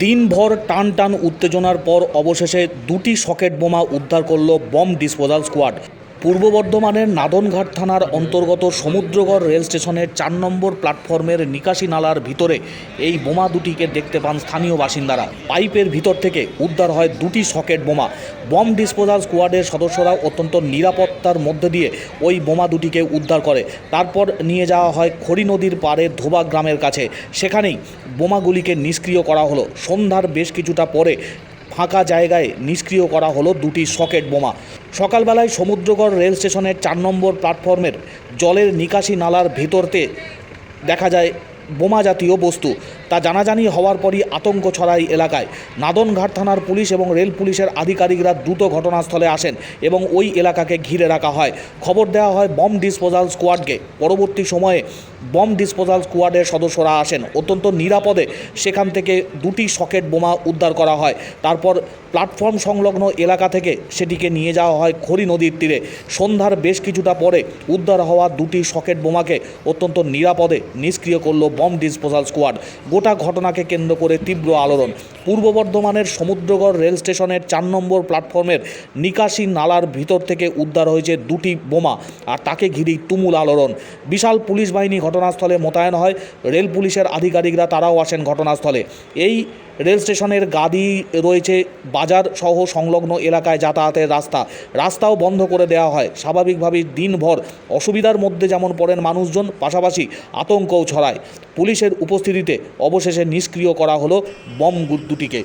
দিনভর টান টান উত্তেজনার পর অবশেষে দুটি সকেট বোমা উদ্ধার করল বম ডিসপোজাল স্কোয়াড। পূর্ব বর্ধমানের নাদনঘাট থানার অন্তর্গত সমুদ্রগড় রেল স্টেশনের চার নম্বর প্ল্যাটফর্মের নিকাশি নালার ভিতরে এই বোমা দুটিকে দেখতে পান স্থানীয় বাসিন্দারা। পাইপের ভিতর থেকে উদ্ধার হয় দুটি সকেট বোমা। বম ডিসপোজাল স্কোয়াডের সদস্যরা অত্যন্ত নিরাপত্তার মধ্যে দিয়ে ওই বোমা দুটিকে উদ্ধার করে। তারপর নিয়ে যাওয়া হয় খড়ি নদীর পাড়ে ধোবা গ্রামের কাছে। সেখানেই বোমাগুলিকে নিষ্ক্রিয় করা হলো। সন্ধ্যার বেশ কিছুটা পরে ফাঁকা জায়গায় নিষ্ক্রিয় করা হলো দুটি সকেট বোমা। সকালবেলায় সমুদ্রগড় রেল স্টেশনের চার নম্বর প্ল্যাটফর্মের জলের নিকাশি নালার ভেতরতে দেখা যায় বোমা জাতীয় বস্তু। তা জানাজানি হওয়ার পরই আতঙ্ক ছড়ায় এলাকায়। নাদনঘাট থানার পুলিশ এবং রেল পুলিশের আধিকারিকরা দ্রুত ঘটনাস্থলে আসেন এবং ওই এলাকাকে ঘিরে রাখা হয়। খবর দেওয়া হয় বম ডিসপোজাল স্কোয়াডকে। পরবর্তী সময়ে বম ডিসপোজাল স্কোয়াডের সদস্যরা আসেন। অত্যন্ত নিরাপদে সেখান থেকে দুটি সকেট বোমা উদ্ধার করা হয়। তারপর প্ল্যাটফর্ম সংলগ্ন এলাকা থেকে সেটিকে নিয়ে যাওয়া হয় খড়ি নদীর তীরে। সন্ধ্যার বেশ কিছুটা পরে উদ্ধার হওয়া দুটি সকেট বোমাকে অত্যন্ত নিরাপদে নিষ্ক্রিয় করল বম ডিসপোজাল স্কোয়াড। গোটা ঘটনাকে কেন্দ্র করে তীব্র আলোড়ন। পূর্ব বর্ধমানের সমুদ্রগড় রেল স্টেশনের চার নম্বর প্ল্যাটফর্মের নিকাশি নালার ভিতর থেকে উদ্ধার হয়েছে দুটি বোমা আর তাকে ঘিরেই তুমুল আলোড়ন। বিশাল পুলিশ বাহিনী ঘটনাস্থলে মোতায়েন হয়। রেল পুলিশের আধিকারিকরা তারাও আসেন ঘটনাস্থলে। এই রেল স্টেশনের গাদি রয়েছে বাজার সহ সংলগ্ন এলাকায় যাতায়াতের রাস্তা। রাস্তাও বন্ধ করে দেওয়া হয়। স্বাভাবিকভাবেই দিনভর অসুবিধার মধ্যে যেমন পড়েন মানুষজন, পাশাপাশি আতঙ্কও ছড়ায়। পুলিশের উপস্থিতিতে অবশেষে নিষ্ক্রিয় করা হলো বম দুটিকে।